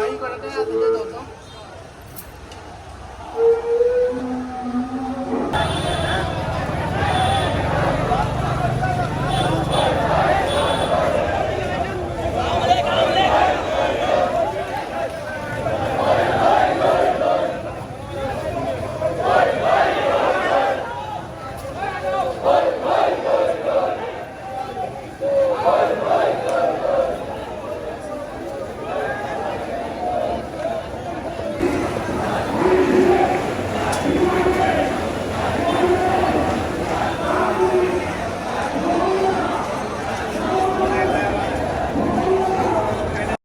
Ahí, 40 de dos, ¿no? ভয়